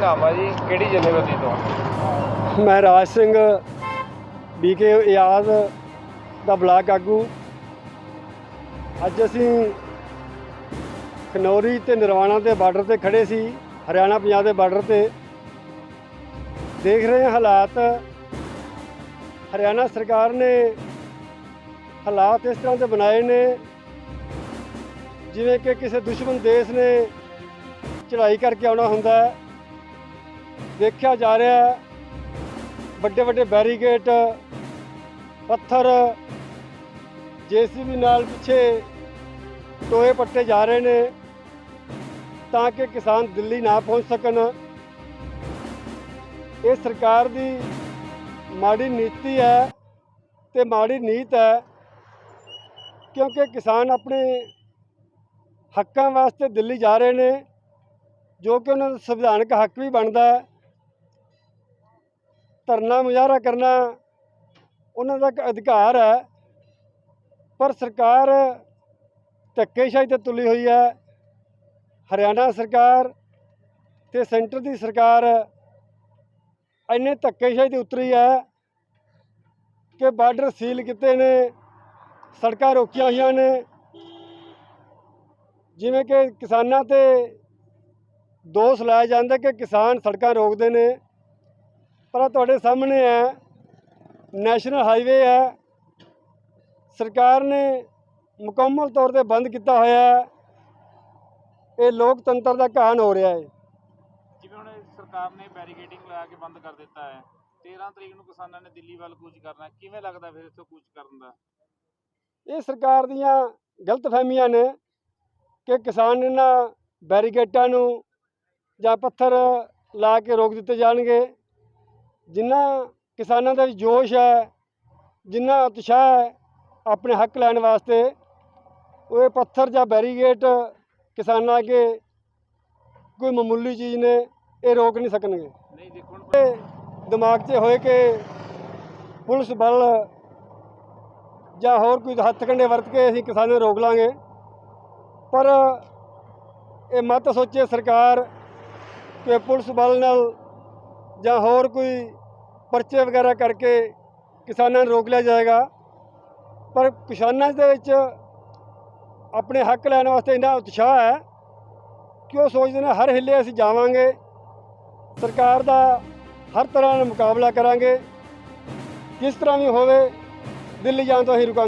ਨਾਮ ਆ ਜੀ? ਕਿਹੜੀ ਜਥੇਬੰਦੀ ਤੋਂ? ਮੈਂ ਰਾਜ ਸਿੰਘ ਬੀਕੇ ਇਆਜ਼ ਦਾ ਬਲਾਕ ਆਗੂ। ਅੱਜ ਅਸੀਂ ਖਨੌਰੀ ਤੇ ਨਿਰਵਾਣਾ ਦੇ ਬਾਰਡਰ ਤੇ ਖੜੇ ਸੀ, ਹਰਿਆਣਾ ਪੰਜਾਬ ਦੇ ਬਾਰਡਰ ਤੇ। ਦੇਖ ਰਹੇ ਹਾਂ ਹਾਲਾਤ। ਹਰਿਆਣਾ ਸਰਕਾਰ ਨੇ ਹਾਲਾਤ ਇਸ ਤਰ੍ਹਾਂ ਦੇ ਬਣਾਏ ਨੇ, ਜਿਵੇਂ ਕਿ ਕਿਸੇ ਦੁਸ਼ਮਣ ਦੇਸ਼ ਨੇ ਚੜ੍ਹਾਈ ਕਰਕੇ ਆਉਣਾ ਹੁੰਦਾ ਹੈ। ਦੇਖਿਆ ਜਾ ਰਿਹਾ ਹੈ। ਵੱਡੇ ਵੱਡੇ ਬੈਰੀਕੇਡ ਪੱਥਰ, ਜੀਸੀਬੀ ਨਾਲ ਪਿੱਛੇ ਟੋਏ ਪੱਟੇ ਜਾ ਰਹੇ ਨੇ ਤਾਂ ਕਿ ਕਿਸਾਨ ਦਿੱਲੀ ਨਾ ਪਹੁੰਚ ਸਕਣ। ਇਹ ਸਰਕਾਰ ਦੀ ਮਾੜੀ ਨੀਤੀ ਹੈ ਤੇ ਮਾੜੀ ਨੀਤ ਹੈ ਕਿਉਂਕਿ ਕਿਸਾਨ ਆਪਣੇ ਹੱਕਾਂ ਵਾਸਤੇ ਦਿੱਲੀ ਜਾ ਰਹੇ ਨੇ। ਜੋ ਕਿ ਉਹਨਾਂ ਦਾ ਸੰਵਿਧਾਨਕ ਹੱਕ ਵੀ ਬਣਦਾ ਹੈ। ਧਰਨਾ ਮੁਜ਼ਾਹਰਾ ਕਰਨਾ ਉਹਨਾਂ ਦਾ ਇੱਕ ਅਧਿਕਾਰ ਹੈ। ਪਰ ਸਰਕਾਰ ਧੱਕੇਸ਼ਾਹੀ ਤੇ ਤੁਲੀ ਹੋਈ ਹੈ। ਹਰਿਆਣਾ ਸਰਕਾਰ ਤੇ ਸੈਂਟਰ ਦੀ ਸਰਕਾਰ ਇੰਨੇ ਧੱਕੇਸ਼ਾਹੀ ਤੇ ਉਤਰੀ ਹੈ ਕਿ ਬਾਰਡਰ ਸੀਲ ਕੀਤੇ ਨੇ, ਸੜਕਾਂ ਰੋਕੀਆਂ ਹੋਈਆਂ ਨੇ। ਜਿਵੇਂ ਕਿ ਕਿਸਾਨਾਂ ਤੇ ਦੋਸ਼ ਲਾਇਆ ਜਾਂਦਾ ਕਿ ਕਿਸਾਨ ਸੜਕਾਂ ਰੋਕਦੇ ਨੇ। ਪਰ ਤੁਹਾਡੇ ਸਾਹਮਣੇ ਹੈ ਨੈਸ਼ਨਲ ਹਾਈਵੇ ਹੈ। ਸਰਕਾਰ ਨੇ ਮੁਕੰਮਲ ਤੌਰ ਤੇ ਬੰਦ ਕੀਤਾ ਹੋਇਆ ਹੈ। ਇਹ ਲੋਕਤੰਤਰ ਦਾ ਘਾਣ ਹੋ ਰਿਹਾ ਹੈ। ਜਿਵੇਂ ਹੁਣ ਸਰਕਾਰ ਨੇ ਬੈਰੀਕੇਡਿੰਗ ਲਗਾ ਕੇ ਬੰਦ ਕਰ ਦਿੱਤਾ ਹੈ। 13 ਤਰੀਕ ਨੂੰ ਕਿਸਾਨਾਂ ਨੇ ਦਿੱਲੀ ਵੱਲ ਕੂਚ ਕਰਨਾ। ਕਿਵੇਂ ਲੱਗਦਾ ਫਿਰ ਇੱਥੋਂ ਕੂਚ ਕਰਨ ਦਾ? ਇਹ ਸਰਕਾਰ ਦੀਆਂ ਗਲਤਫਹਿਮੀਆਂ ਨੇ ਕਿ ਕਿਸਾਨ ਇਹਨਾਂ ਬੈਰੀਕੇਡਾਂ ਨੂੰ ਜਾਂ ਪੱਥਰ ਲਾ ਕੇ ਰੋਕ ਦਿੱਤੇ ਜਾਣਗੇ। ਜਿੰਨਾ ਕਿਸਾਨਾਂ ਦਾ ਜੋਸ਼ ਹੈ ਜਿੰਨਾ ਉਤਸ਼ਾਹ ਹੈ ਆਪਣੇ ਹੱਕ ਲੈਣ ਵਾਸਤੇ ਉਹ ਪੱਥਰ ਜਾਂ ਬੈਰੀਕੇਡ ਕਿਸਾਨਾਂ ਅੱਗੇ ਕੋਈ ਮਾਮੂਲੀ ਚੀਜ਼ ਨੇ ਇਹ ਰੋਕ ਨਹੀਂ ਸਕਣਗੇ। ਨਹੀਂ ਦੇਖੋ ਦਿਮਾਗ 'ਚ ਹੋਏ ਕਿ ਪੁਲਿਸ ਬਲ ਜਾਂ ਹੋਰ ਕੋਈ ਹੱਥ ਕੰਡੇ ਵਰਤ ਕੇ ਅਸੀਂ ਕਿਸਾਨਾਂ ਨੂੰ ਰੋਕ ਲਾਂਗੇ। ਪਰ ਇਹ ਮਤ ਸੋਚੇ ਸਰਕਾਰ ਕਿ ਪੁਲਿਸ ਬਲ ਨਾਲ ਜਾਂ ਹੋਰ ਕੋਈ ਪਰਚੇ ਵਗੈਰਾ ਕਰਕੇ ਕਿਸਾਨਾਂ ਨੂੰ ਰੋਕ ਲਿਆ ਜਾਏਗਾ। ਪਰ ਕਿਸਾਨਾਂ ਦੇ ਵਿੱਚ ਆਪਣੇ ਹੱਕ ਲੈਣ ਵਾਸਤੇ ਇੰਨਾ ਉਤਸ਼ਾਹ ਹੈ ਕਿ ਉਹ ਸੋਚਦੇ ਨੇ, ਹਰ ਹਿੱਲੇ ਅਸੀਂ ਜਾਵਾਂਗੇ। ਸਰਕਾਰ ਦਾ ਹਰ ਤਰ੍ਹਾਂ ਨਾਲ ਮੁਕਾਬਲਾ ਕਰਾਂਗੇ। ਕਿਸ ਤਰ੍ਹਾਂ ਵੀ ਹੋਵੇ, ਦਿੱਲੀ ਜਾਣ ਤੋਂ ਅਸੀਂ ਰੁਕਾਂਗੇ।